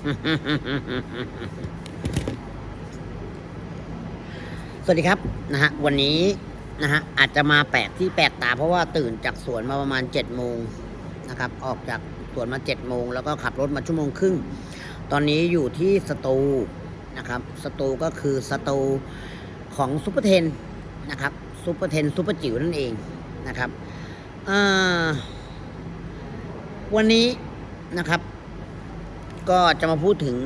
สวัสดีครับนะฮะวันนี้นะฮะอาจจะมาแปลกที่แปลกตาเพราะว่าตื่นจากสวนมาประมาณ7จ็ดโมงนะครับ ออกจากสวนมา7จ็ดโมงแล้วก็ขับรถมาชั่วโมงครึ่ง ตอนนี้อยู่ที่สตูนะครับสตูก็คือสตูของซูเปอร์เทนนะครับซูเปอร์เทนซูเปอร์จิ๋วนั่นเองนะครับวันนี้นะครับ ก็จะมาพูดถึง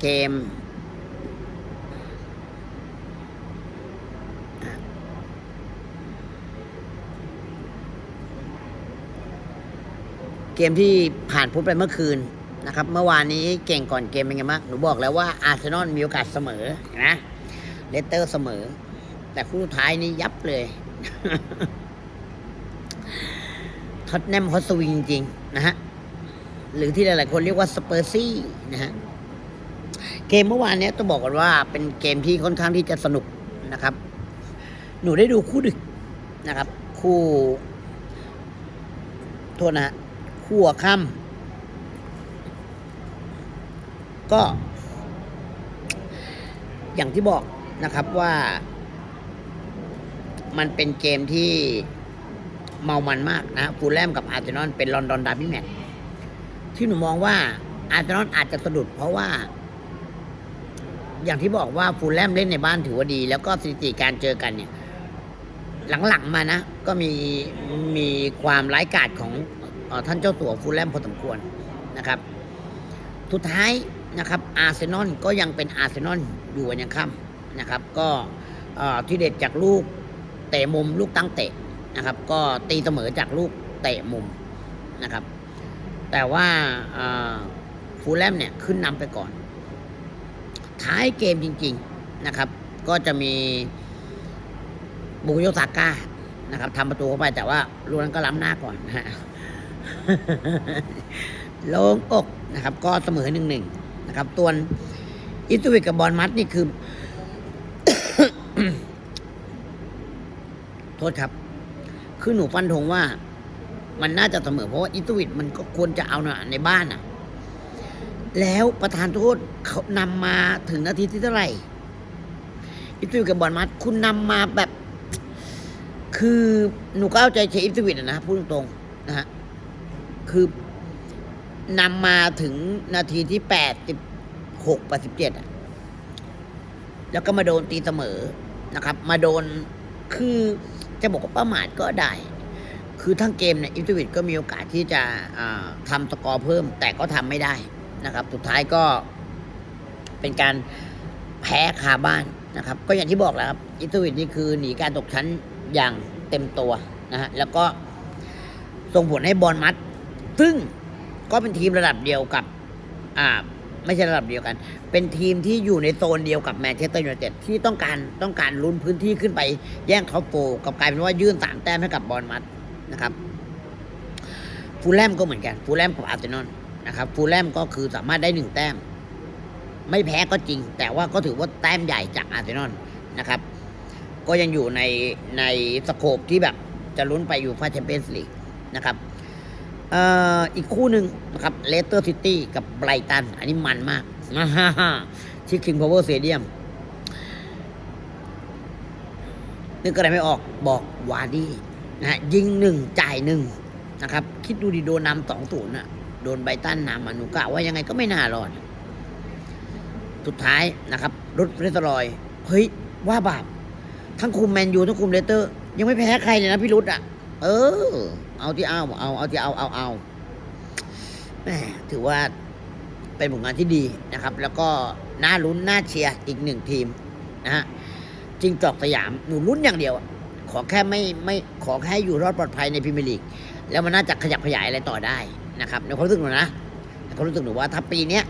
เกม เกมที่ผ่านพ้นไปเมื่อคืนนะครับ เมื่อวานนี้เก่งก่อนเกมเป็นไงบ้างหนูบอกแล้วว่าอาร์เซนอลมีโอกาสเสมอนะเลสเตอร์เสมอ แต่คู่ท้ายนี่ยับเลยท็อตแนมฮอตสวิงจริง ๆ นะฮะ หรือที่หลายๆคนเรียกว่าสเปอร์ซี่นะฮะเกมเมื่อวานนี้ต้องบอกกันว่าเป็นเกมที่ค่อนข้างที่จะสนุกนะครับ หนูได้ดูคู่ดึกนะครับ คู่โทษนะฮะคู่หัวค่ำก็ อย่างที่บอกนะครับว่ามันเป็นเกมที่เมามันมากนะฟูลแลมกับอาร์เซนอลเป็นลอนดอนดาร์บี้แมตช์ ที่หนูมองว่าอาร์เซนอลอาจจะสะดุดเพราะว่า อย่างที่บอกว่าฟูลแลมเล่นในบ้านถือว่าดี แล้วก็สถิติการเจอกันเนี่ย หลังๆมานะ ก็มีมีความร้ายกาจของออท่านเจ้าตัวฟูลแลมพอสมควรนะครับ สุดท้ายนะครับอาร์เซนอลก็ยังเป็นอาร์เซนอลอยู่วันยังค่ำนะครับ ก็ที่เด็ดจากลูกเตะมุมลูกตั้งเตะนะครับ ก็ตีเสมอจากลูกเตะมุมนะครับ แต่ว่าฟูลแลมเนี่ยขึ้นนำไปก่อน ท้ายเกมจริง ๆนะครับ ก็จะมีบุกโยซาก้านะครับทำประตูเข้าไปแต่ว่าลูกนั้นก็ล้ำหน้าก่อนนะฮะโลงอกนะครับ ก็เสมอหนึ่งหนึ่งนะครับตัวนอิสตูวิกกับบอลมัดนี่คือ โทษครับ คือหนูฟันธงว่า มันน่าจะเสมอเพราะว่าอิตูวิกมันก็ควรจะเอานะในบ้านน่ะแล้วประธานโทษเขานำมาถึงนาทีที่เท่าไหร่ อิตูวิกกับบอลมัดคุณนำมาแบบ คือหนูก็เอาใจเชียร์อิตูวิกนะพูดตรงๆนะฮะคือนำมาถึงนาทีที่แปดสิบหกแปดสิบเจ็ดอะ แล้วก็มาโดนตีเสมอนะครับ มาโดนคือจะบอกว่าประมาทก็ได้ คือทั้งเกมเนี่ยอินทวิตก็มีโอกาสที่จะอ่าทำสกอร์เพิ่ม แต่ก็ทำไม่ได้นะครับ สุดท้ายก็เป็นการแพ้คาบ้านนะครับ ก็อย่างที่บอกแล้วครับอินทวิตนี่คือหนีการตกชั้นอย่างเต็มตัวนะฮะแล้วก็ส่งผลให้บอลมัด ซึ่งก็เป็นทีมระดับเดียวกับอ่าไม่ใช่ระดับเดียวกัน เป็นทีมที่อยู่ในโซนเดียวกับแมนเชสเตอร์ยูไนเต็ดที่ต้องการต้องการลุ้นพื้นที่ขึ้นไปแย่งท็อปโฟกับกลายเป็นว่ายื่นสามแต้มให้กับบอลมัด นะครับฟูลแลมก็เหมือนกันฟูลแลมกับอาร์เซนอลนะครับฟูลแลมก็คือสามารถได้หนึ่งแต้ม ไม่แพ้ก็จริง แต่ว่าก็ถือว่าแต้มใหญ่จากอาร์เซนอลนะครับ ก็ยังอยู่ในในสโคปที่แบบจะลุ้นไปอยู่ฟาแชมเปี้ยนส์ลีกนะครับเอ่ออีกคู่หนึ่งนะครับเลสเตอร์ซิตี้กับไบรตัน อันนี้มันมากอ่าฮ่าฮ่าที่คิงพาวเวอร์สเตเดียมนึกอะไรไม่ออกบอกวาร์ดี้ นะยิงหนึ่งจ่ายหนึ่งนะครับ คิดดูดิโดนนำสองศูนย์น่ะโดนไบตันนำอนูกะว่ายังไงก็ไม่น่ารอด สุดท้ายนะครับรุดเรสลอย เฮ้ย ว่าบาปทั้งคุมแมนยูทั้งคุมเลสเตอร์ ยังไม่แพ้ใครเลยนะพี่รุดอะเออ เอาที่เอาเอาเอาที่เอาเอาเอาแหมถือว่าเป็นผลงานที่ดีนะครับ แล้วก็น่าลุ้นน่าเชียร์อีกหนึ่งทีมนะฮะจริงจอกสยามหนูลุ้นอย่างเดียว ขอแค่ไม่ไม่ขอแค่อยู่รอดปลอดภัยในพรีเมียร์ลีกแล้วมันน่าจะขยับขยายอะไรต่อได้นะครับในความรู้สึกหนูนะในความรู้สึกหนูว่าถ้าปีนี้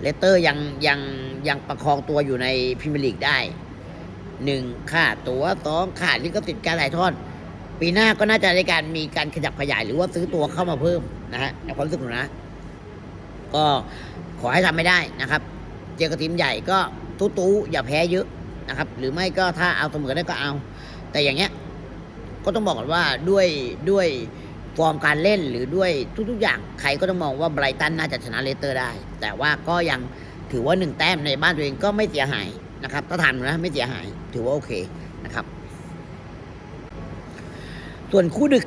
เลสเตอร์ยังยังยังประคองตัวอยู่ในพรีเมียร์ลีกได้หนึ่งค่าตัวสองค่าลิขสิทธิ์การถ่ายทอด ปีหน้าก็น่าจะในการมีการขยับขยายหรือว่าซื้อตัวเข้ามาเพิ่มนะฮะในความรู้สึกหนูนะ ก็ขอให้ทำไม่ได้นะครับ เจอกับทีมใหญ่ก็ตู้ตู้ๆอย่าแพ้เยอะนะครับ หรือไม่ก็ถ้าเอาเสมอได้ก็เอา แต่อย่างเงี้ย ก็ต้องบอกก่อนว่าด้วยด้วยฟอร์มการเล่นหรือด้วยทุก ๆ อย่างใครก็ต้องมองว่าไบรตันน่าจะชนะเลสเตอร์ได้ แต่ว่าก็ยังถือว่าหนึ่งแต้มในบ้านตัวเองก็ไม่เสียหายนะครับถ้าทำนะไม่เสียหายถือว่าโอเคนะครับ ส่วนคู่ดึก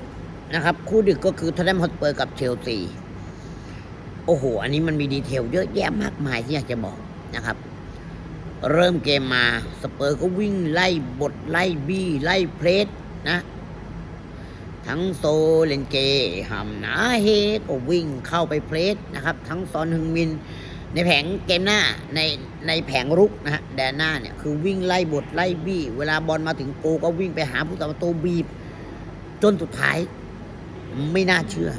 นะครับ คู่ดึกก็คือท o ตแนมฮอตเปอร์กับเชลซีโอ้โห อันนี้มันมีดีเทลเยอะแยะมากมายที่อยากจะบอกนะครับ เริ่มเกมมาสเปอร์ก็วิ่งไล่บทไล่บี้ไล่เพลสนะ ทั้งโซเลนเกฮัมนาเฮก็วิ่งเข้าไปเพลสนะครับ ทั้งซอนฮึงมิน ในแผงเกมหน้าในในแผงรุกนะฮะแดนหน้าเนี่ยคือวิ่งไล่บทไล่บี้ เวลาบอลมาถึงโกก็วิ่งไปหาผู้ต่อประตูบีบ จนสุดท้ายไม่น่าเชื่อ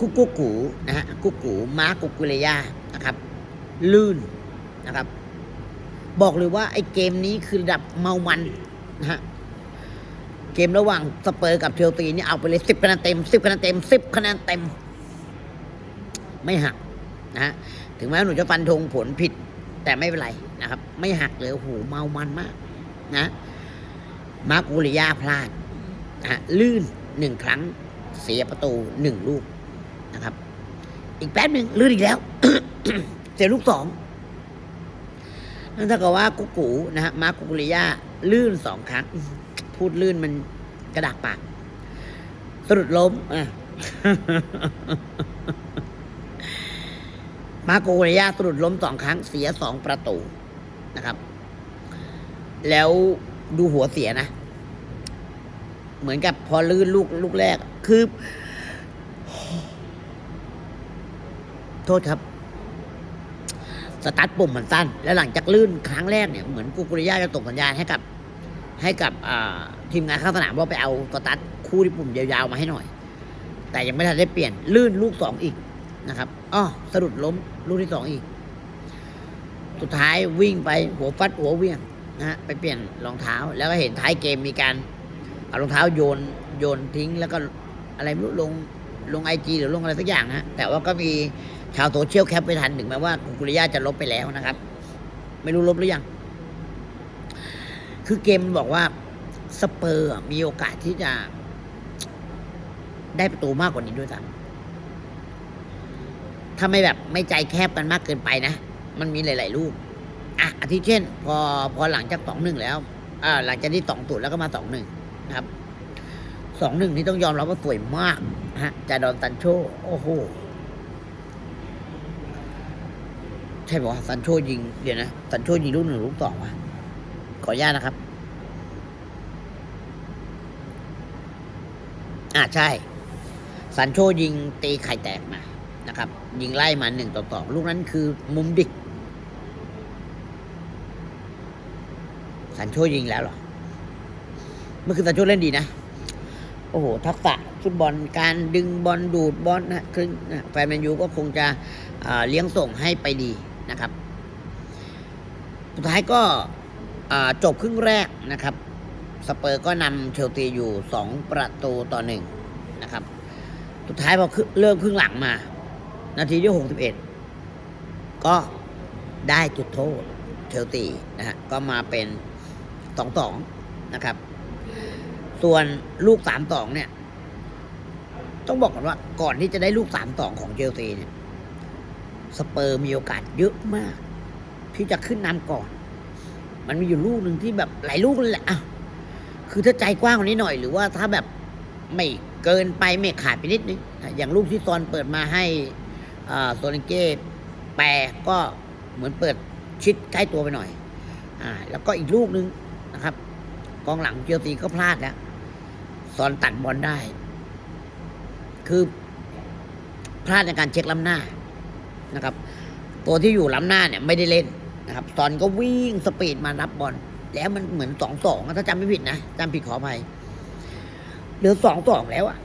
กุ๊กกุ๊กูนะฮะกุ๊กกูมากุกุเลยานะครับ ลื่นนะครับ บอกเลยว่าไอ้เกมนี้คือระดับเมามันนะฮะ เกมระหว่างสเปอร์กับเชลซีนี่เอาไปเลยสิบคะแนนเต็มสิบคะแนนเต็มสิบคะแนนเต็ม ไม่หักนะฮะถึงแม้หนูจะฟันธงผลผิด แต่ไม่เป็นไรนะครับ ไม่หักเลยโหเมามันมาก นะ มากุริยาพลาดนะลื่นหนึ่งครั้งเสียประตูหนึ่งลูกนะครับ อีกแป๊บหนึ่งลื่นอีกแล้ว เสียลูกสองนั่นเท่ากับว่ากุกกูนะฮะมากุริยาลื่นสองครั้ง พูดลื่นมันกระดากปากสะดุดล้มอะมาโกเรยาสะดุดล้มสองครั้งเสียสองประตูนะครับ แล้วดูหัวเสียนะ เหมือนกับพอลื่นลูกลูกแรก คือ โทษครับสตาร์ทปุ่มมันสั้น แล้วหลังจากลื่นครั้งแรกเนี่ย เหมือนกุกุริยาจะส่งสัญญาณให้กับ ให้กับทีมงานข้างสนามว่าไปเอาสตาร์ทคู่ที่ปุ่มยาวๆมาให้หน่อย แต่ยังไม่ทันได้เปลี่ยน ลื่นลูกสองอีกนะครับอ้อสะดุดล้มลูกที่สองอีก สุดท้ายวิ่งไปหัวฟัดหัวเวียงนะฮะไปเปลี่ยนรองเท้า แล้วก็เห็นท้ายเกมมีการเอารองเท้าโยนโยนทิ้ง แล้วก็อะไรไม่รู้ลงลงไอจีหรือลงอะไรสักอย่างนะแต่ว่าก็มีชาวโซเชียลแคปไปทันถึงแม้ว่ากุริยาจะลบไปแล้วนะครับ ไม่รู้ลบหรือยัง คือเกมมันบอกว่าสเปอร์มีโอกาสที่จะได้ประตูมากกว่านี้ด้วยซ้ำถ้าไม่แบบไม่ใจแคบกันมากเกินไปนะ มันมีหลาย ๆ ลูก อะอาทิเช่น พอพอหลังจากสองหนึ่งแล้ว อ่า หลังจากที่สองตูดแล้วก็มาสองหนึ่งนะครับ สองหนึ่งนี่ต้องยอมรับว่าสวยมากฮะจาดอนซันโช โอ้โห ใช่บอกว่าซันโชยิง เดี๋ยวนะซันโชยิงลูกหนึ่งลูกสองวะ ออนุญาตนะครับ อ่าใช่ซันโชยิงตีไข่แตกมานะครับ ยิงไล่มาหนึ่งต่อสองลูกนั้นคือมุมดิกซันโชยิงแล้วหรอ เมื่อคืนซันโชเล่นดีนะ โอ้โห ทักษะฟุตบอลการดึงบอลดูดบอลนะคือนะแฟนแมนยูก็คงจะเลี้ยงส่งให้ไปดีนะครับ สุดท้ายก็ จบครึ่งแรกนะครับ สเปอร์ก็นำเชลซีอยู่สองประตูต่อหนึ่งนะครับ สุดท้ายพอเริ่มครึ่งหลังมา นาทีที่หกสิบเอ็ดก็ได้จุดโทษเชลซีนะฮะก็มาเป็นสองสองนะครับ ส่วนลูกสามสอเนี่ย ต้องบอกก่อนว่าก่อนที่จะได้ลูกสามสอของเชลซีเนี่ย สเปอร์มีโอกาสเยอะมาก ที่จะขึ้นนำก่อน มันมีอยู่ลูกหนึ่งที่แบบหลายลูกเลยแหละอะคือถ้าใจกว้างกว่านี้หน่อย หรือว่าถ้าแบบไม่เกินไปไม่ขาดไปนิดนึงอะอย่างลูกที่ซอนเปิดมาให้อ่าโซนิเก้แปรก็เหมือนเปิดชิดใกล้ตัวไปหน่อย อ่า แล้วก็อีกลูกหนึ่งนะครับ กองหลังเชลซีก็พลาดแล้วซอนตัดบอลได้ คือพลาดในการเช็คล้ำหน้านะครับ ตัวที่อยู่ล้ำหน้าเนี่ยไม่ได้เล่น นะครับซอนก็วิ่งสปีดมารับบอลแล้วมันเหมือนสองสองถ้าจำไม่ผิดนะจำผิดขออภัยเหลือสองสองแล้วอะ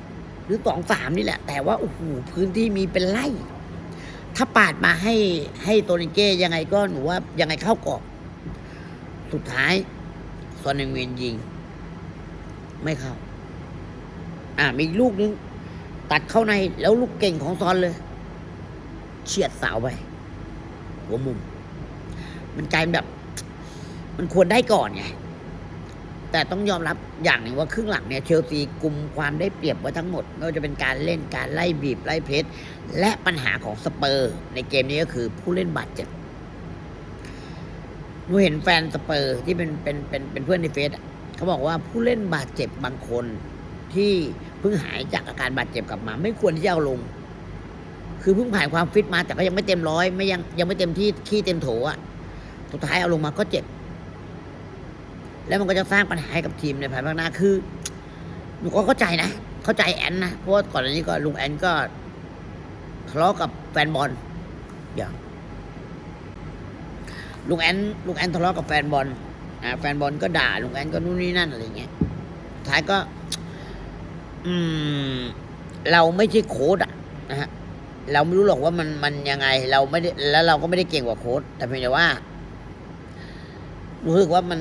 หรือสองสามนี่แหละ แต่ว่าโอ้โหพื้นที่มีเป็นไร่ถ้าปาดมาให้ให้โตนิเก้ยังไงก็หนูว่ายังไงเข้ากรอบ สุดท้ายซอนเนงเวียนยิง ไม่เข้า อ่ามีลูกนึง ตัดเข้าในแล้วลูกเก่งของซอนเลย เฉียดเสาไปหัวมุม มันกลายแบบ มันควรได้ก่อนไงแต่ต้องยอมรับอย่างหนึ่งว่าครึ่งหลังเนี่ยเชลซีกลุ่มความได้เปรียบไว้ทั้งหมดไม่ว่าจะเป็นการเล่นการไล่บีบไล่เพชรและปัญหาของสเปอร์ ในเกมนี้ก็คือผู้เล่นบาดเจ็บหนูเห็นแฟนสเปอร์ที่เป็นเป็นเป็นเป็นเพื่อนในเฟซเขาบอกว่าผู้เล่นบาดเจ็บบางคนที่เพิ่งหายจากอาการบาดเจ็บกลับมา ไม่ควรที่จะเอาลง คือเพิ่งผ่านความฟิตมาแต่ก็ยังไม่เต็มร้อยไม่ยังยังไม่เต็มที่ขี้เต็มโถอะ สุดท้ายเอาลงมาก็เจ็บ แล้วมันก็จะสร้างปัญหาให้กับทีมในภายภาคหน้าคือหนูก็เข้าใจนะ เข้าใจแอนนะ เพราะว่าก่อนหน้านี้ก็ลุงแอนก็ทะเลาะกับแฟนบอลเดี๋ยวลุงแอนลุงแอนทะเลาะกับแฟนบอลอ่าแฟนบอลก็ด่าลุงแอนก็นู่นนี่นั่นอะไรเงี้ยท้ายก็ อืม เราไม่ใช่โค้ดอะนะฮะเราไม่รู้หรอกว่ามันมันยังไง เราไม่ได้แล้วเราก็ไม่ได้เก่งกว่าโค้ดแต่เพียงแต่ว่า รู้สึกว่ามัน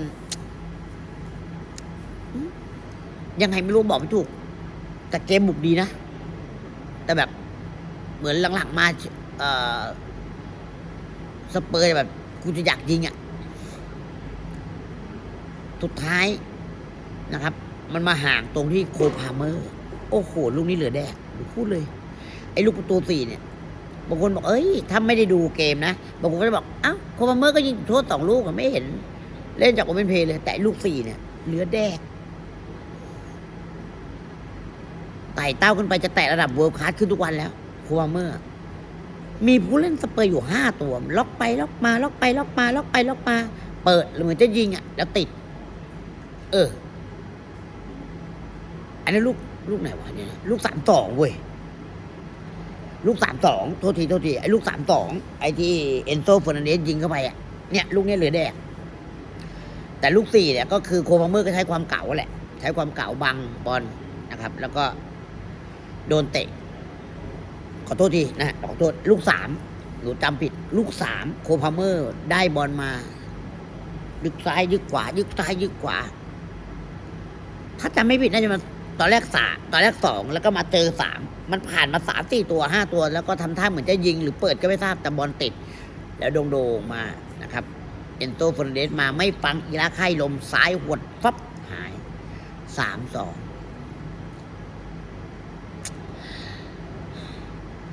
ยังไงไม่รู้บอกไม่ถูก แต่เกมบุกดีนะ แต่แบบ เหมือนหลังๆมาเออสเปอร์แบบกูจะอยากยิงอะ่ะ สุดท้ายนะครับ มันมาห่างตรงที่โคพาเมอร์ โอ้โห ลูกนี้เหลือแดกหพูดเลย ไอ้ลูกประตูสี่เนี่ยบางคนบอก เอ้ย ถ้าไม่ได้ดูเกมนะ บางคนก็จะบอก เอ้า โคพาเมอร์ก็ยิงโทษสองลูกไม่เห็น เล่นจากโอเปนเพย์เลย แต่ลูกสี่เนี่ย เหลือแดกไต่เต้าขึ้นไปจะแตะระดับเวิร์คคลาสขึ้นทุกวันแล้วคพาเมอร์มีผู้เล่นสเปอร์อยู่ห้าตัว ล็อกไป ล็อกมา ล็อกไป ล็อกมา ล็อกไป ล็อกมา เปิดเหมือนจะยิงอะ แล้วติด เออ อันนี้ลูกลูกไหนวะเนี่ย ลูกสามสองเว้ย ลูกสามสองโทษทีโทษทีไอ้ลูกสามสองไอ้ที่เอนโซเฟอร์นันเดสยิงเข้าไปอะเนี่ย ลูกเนี้ยเหลือแดก แต่ลูกสี่เนี่ยก็คือโคพาเมอร์ก็ใช้ความเก่าแหละ ใช้ความเก่าบังบอลนะครับ แล้วก็โดนเตะ ขอโทษทีนะขอโทษลูกสามหนูจำผิดลูกสามโคพาเมอร์ได้บอลมา ยึกซ้ายยึกขวา ยึกซ้ายยึกขวา ถ้าจำไม่ผิดน่าจะมาตอนแรกสามตอนแรกสองแล้วก็มาเจอสามมันผ่านมาสามสี่ตัวห้าตัว แล้วก็ทำท่าเหมือนจะยิงหรือเปิดก็ไม่ทราบแต่บอลติด แล้วโดงโดงมานะครับ เอนโตฟอนเดสมาไม่ฟังอีลาไข่ลมซ้ายหวดฟับหายสามสอง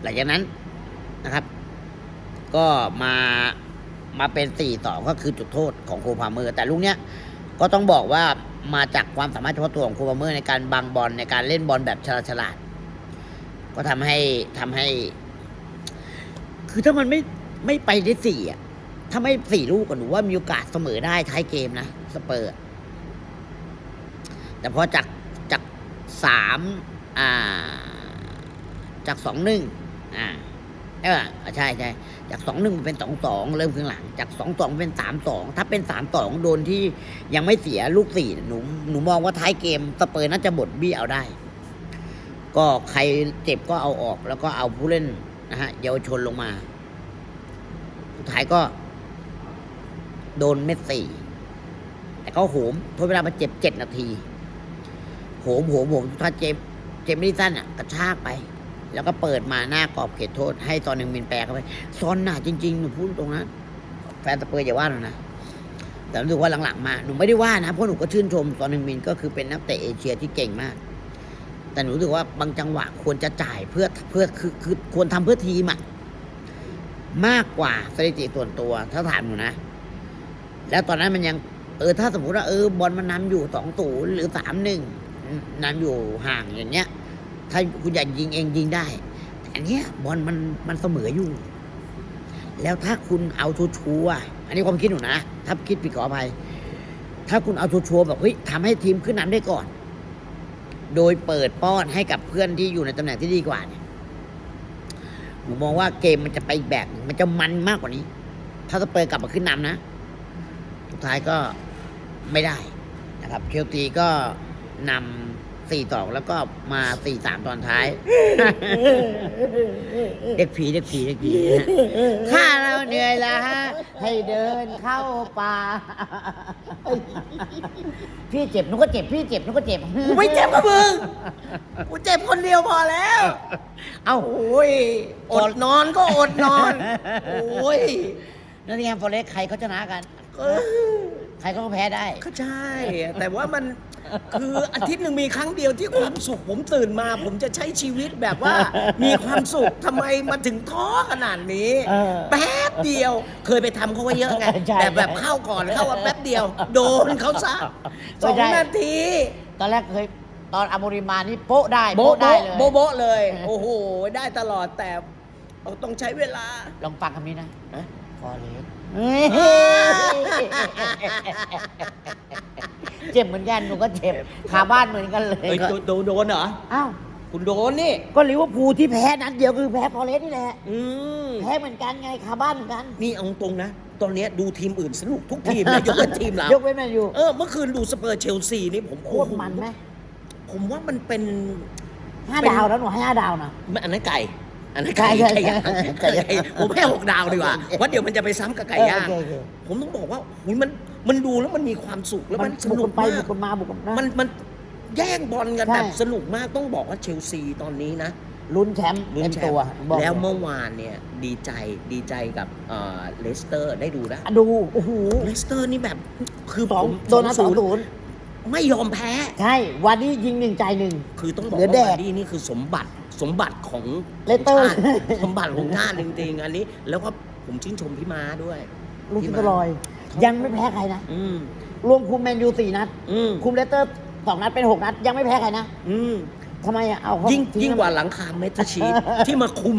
หลังจากนั้นนะครับ ก็มามาเป็นสี่ต่อก็คือจุดโทษของโคพาเมอร์แต่ลูกเนี้ยก็ต้องบอกว่ามาจากความสามารถเฉพาะตัวของโคพาเมอร์ในการบังบอลในการเล่นบอลแบบฉลาดฉลาดๆก็ทำให้ทำให้ คือถ้ามันไม่ไม่ไปได้สี่อะ ถ้าไม่สี่ลูกก็หนูว่ามีโอกาสเสมอได้ท้ายเกมนะสเปอร์ แต่พอจากจากสามอ่า จากสองหนึ่งอ่าเออใช่ใช่จากสองหนึ่งเป็นสองสองเริ่มครึ่งหลัง จากสองสองเป็นสามสองถ้าเป็นสามสองโดนที่ยังไม่เสียลูกสี่หนูหนูมองว่าท้ายเกมสเปอร์น่าจะบดบี้เอาได้ ก็ใครเจ็บก็เอาออกแล้วก็เอาผู้เล่นนะฮะเยาวชนลงมา สุดท้ายก็ โดนเม็ดสี่ แต่ก็โหมทดเวลามาเจ็บเจ็ดนาที โหมโหมโหมถ้าเจมเจมไม่ได้สั้นอะกระชากไป แล้วก็เปิดมาหน้ากรอบเขตโทษ ให้ซอนหนึ่งมินแปลเข้าไปซอนหนาจริงๆหนูพูดตรงนะแฟนสเปอร์อย่าว่าหนูนะแต่รู้สึกว่าหลังๆมาหนูไม่ได้ว่านะเพราะหนูก็ชื่นชมซอนหนึ่งมินก็คือเป็นนักเตะเอเชียที่เก่งมาก แต่หนูรู้สึกว่าบางจังหวะควรจะจ่ายเพื่อเพื่อคือคือควรทำเพื่อทีมอะมากกว่าสถิติส่วนตัวถ้าถามหนูนะ แล้วตอนนั้นมันยัง เออ ถ้าสมมติว่าเออบอลมันนำอยู่สองศูนย์หรือสามหนึ่งนำอยู่ห่างอย่างเงี้ย ถ้าคุณอยากยิงเองยิงได้ แต่อันเนี้ยบอลมันมันเสมออยู่ แล้วถ้าคุณเอาชัวร์อันนี้ความคิดหนูนะถ้าคิดผิดขออภัยถ้าคุณเอาชัวร์แบบเฮ้ยทำให้ทีมขึ้นนำได้ก่อน โดยเปิดป้อนให้กับเพื่อนที่อยู่ในตำแหน่งที่ดีกว่าเนี่ยหนูมองว่าเกมมันจะไปอีกแบบมันจะมันมากกว่านี้ ถ้าสเปอร์กลับมาขึ้นนำนะ สุดท้ายก็ไม่ได้นะครับเชลซีก็นำสี่ต่อแล้วก็มาสี่สามตอนท้าย เด็กผีเด็กผีเด็กผีนะถ้าเราเหนื่อยละให้เดินเข้าป่า พี่เจ็บหนุก็เจ็บพี่เจ็บหนุก็เจ็บ กูไม่เจ็บกับมึง กูเจ็บคนเดียวพอแล้ว เอ้า โอ้ย อดนอนก็อดนอน โอ้ยนั่นไงฟอเรสใครเขาชนะกัน เออใครก็แพ้ได้ ก็ใช่ แต่ว่ามันคืออาทิตย์หนึ่งมีครั้งเดียวที่ความสุข ผมตื่นมา ผมจะใช้ชีวิตแบบว่า มีความสุขทำไมมาถึงท้อขนาดนี้ เออแป๊บเดียวเคยไปทำเขาไว้เยอะไงใช่แต่แบบใช่เข้าก่อนเข้าว่าแป๊บเดียว โดนเขาซะสองใช่ นาที ตอนแรกเคยตอนอโมริมานี่โป๊ะได้โบ๊ะได้โบ๊ะเลย โบ๊ะโบ๊ะเลย โอ้โห ได้ตลอดแต่เอาต้องใช้เวลา ลองฟังคำนี้นะนะฟอเรส เจ็บเหมือนกันหนูก็เจ็บขาบ้านเหมือนกันเลยเฮ้ยโดนโดนโดนเหรอ อ้าว คุณโดนนี่ ก็ลิเวอร์พูลที่แพ้นัดเดียวคือแพ้ฟอเรสนี่แหละ อืม แพ้เหมือนกันไงขาบ้านเหมือนกัน นี่เอาตรงนะ ตอนเนี้ยดูทีมอื่นสนุกทุกทีมนะ ยกเว้นทีมเรายกเว้นแมนยูเออ เมื่อคืนดูสเปอร์เชลซีนี่ผมโคตรมันไหมผมว่ามันเป็นห้าดาวแล้วหนูให้ห้าดาวนะไม่อันนั้นไก่ อันนั้นไก่ไก่ไก่ย่างไก่ไก่ผมให้หกดาวดีกว่าเพราะเดี๋ยวมันจะไปซ้ำกับไก่ย่างเออโอเคโอเคผมต้องบอกว่าหุยมันมันดูแล้วมันมีความสุขแล้วมัมันนสบุกนุกักนไปมาบุกกกันมาบุกกันมามันมันแย่งบอลกันใช่แบบสนุกมากต้องบอกว่าเชลซีตอนนี้นะลุ้นแชมป์ลุ้เต็นมแชตัวมป์บอกแล้วเยเมื่อวานเนี่ยดีใจดีใจกับเอ่อเลสเตอร์ได้ดูนะดูโอ้โหเลสเตอร์นี่แบบคือสองผมโดนนะสองศูศูนย์นย์ไม่ยอมแพ้ ใช่วันนี้ยิงหนึ่งใจหนึ่งคือต้องบอกเหลือว่าแดดบาร์ดี้นี่คือสมบัติ สมบัติของเลสเตอร์ ของชาติสมบัติของชาติจริงๆ อันนี้ แล้วก็ผมชื่นชมพี่ม้าด้วย ลูกพี่ที่ม้าตลอย ยังไม่แพ้ใครนะ อืม รวมคุมแมนยูสี่นัด อืม คุมเลสเตอร์สองนัดเป็นหกนัด ยังไม่แพ้ใครนะอืม ทำไมอะเอาเขายิ่งทิ้ยิ่งกว่าหลังคาเมทัลชีตที่มาคุม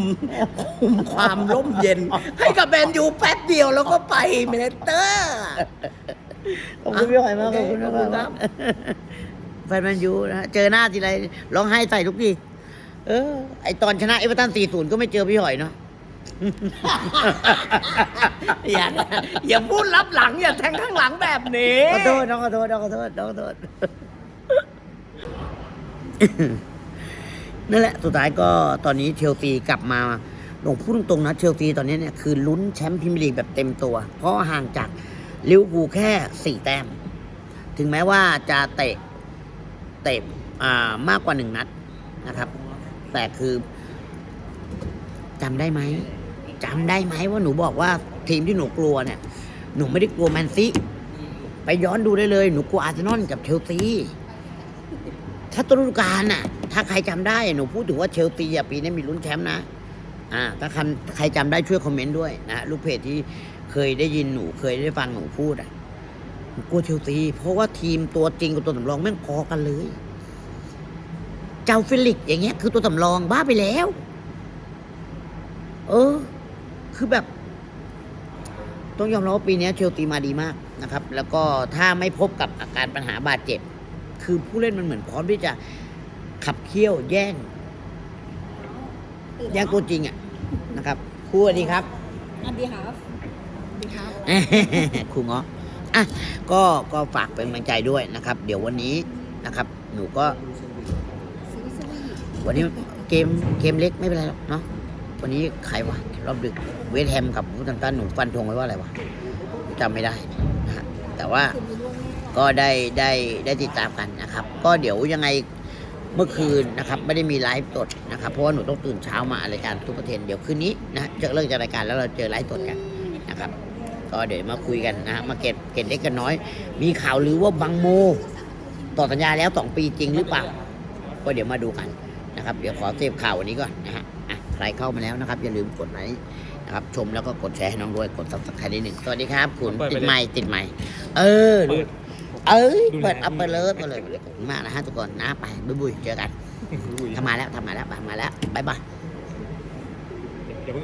คุมความร่มเย็น ให้กับแมนยูแป๊บเดียวแล้วก็ไปเมนเตอร์ขอบคุณพี่หอยมากขอบคุณขอบมาคุกณครับแฟนแมนยูนะเจอหน้าทีไรร้องไห้ใส่ทุกที เออ ไอตอนชนะเอเวอร์ตัน4-0 ก็ไม่เจอพี่หอยเนาะ อย่านะอย่าพูดรับหลัง อย่าแทงข้างหลังแบบนี้ ขอโทษน้องขอโทษน้องขอโทษน้องขอโทษ นั่นแหละ สุดท้ายก็ตอนนี้เชลซีกลับมาลงพูดตรงๆนะเชลซีตอนนี้เนี่ยคือลุ้นแชมป์พรีเมียร์ลีกแบบเต็มตัว เพราะห่างจากลิเวอร์พูลแค่สี่แต้ม ถึงแม้ว่าจะเตะเตะอ่ามากกว่าหนึ่งนัดนะครับ แต่คือจำได้ไหมจำได้ไหมว่าหนูบอกว่าทีมที่หนูกลัวเนี่ย หนูไม่ได้กลัวแมนซีไปย้อนดูได้เลย หนูกลัวอาร์เซนอลกับเชลซีถ้าต้นฤดูกาลน่ะ ถ้าใครจำได้หนูพูดถึงว่าเชลซีปีนี้มีลุ้นแชมป์นะ อ่า ถ้าใครจำได้ช่วยคอมเมนต์ด้วยนะลูกเพจที่เคยได้ยินหนูเคยได้ฟังหนูพูดอะหนูกลัวเชลซีเพราะว่าทีมตัวจริงกับตัวสำรองแม่งพอกันเลย เจ้าฟิลิกซ์อย่างเงี้ย คือตัวสำรองบ้าไปแล้ว เออ คือแบบ ต้องยอมรับว่าปีนี้เชลซีมาดีมากนะครับ แล้วก็ถ้าไม่พบกับอาการปัญหาบาดเจ็บ คือผู้เล่นมันเหมือนพร้อมที่จะขับเคี่ยวแย่ง แย่งตัวจริงอะนะครับครูสวัสดีครับ On behalf, behalf ครูเงาะอะก็ก็ฝากเป็นกำลังใจด้วยนะครับ เดี๋ยววันนี้นะครับ หนูก็ วันนี้เกมเกมเล็กไม่เป็นไรหรอกเนาะวันนี้ใครวะรอบดึกเวทแฮมกับผู้ตันตันหนูฟันธงไว้ว่าอะไรวะจำไม่ได้นะฮะแต่ว่าก็ได้ได้ได้ติดตามกันนะครับ ก็เดี๋ยวยังไงเมื่อคืนนะครับ ไม่ได้มีไลฟ์สดนะครับ เพราะว่าหนูต้องตื่นเช้ามารายการทุกประเทนเดี๋ยวคืนนี้นะจะเลิกจากรายการแล้วเราเจอไลฟ์สดกันนะครับ ก็เดี๋ยวมาคุยกันนะฮะมาเก็ตเก็ตเล็กกันน้อย มีข่าวหรือว่าบังโม ต่อสัญญาแล้วสองปีจริงหรือเปล่าก็เดี๋ยวมาดูกัน นะครับเดี๋ยวขอเซฟข่าววันนี้ก่อนนะฮะอะใครเข้ามาแล้วนะครับ อย่าลืมกดไลค์นะครับชมแล้วก็กดแชร์ให้น้องด้วยกดซับสไครต์นิดหนึ่งสวัสดีครับ คุณเปิดไปติดเลยไมค์ติดไมค์เออเปิดเอ้ยดูแลเปิดเอาพี่ไปเลยไปเลยไปเลยขอบคุณมากนะฮะทุกคนนะไปบุยบุยเจอกันทำมาแล้วทำมาแล้วทำมาแล้วบ๊ายบาย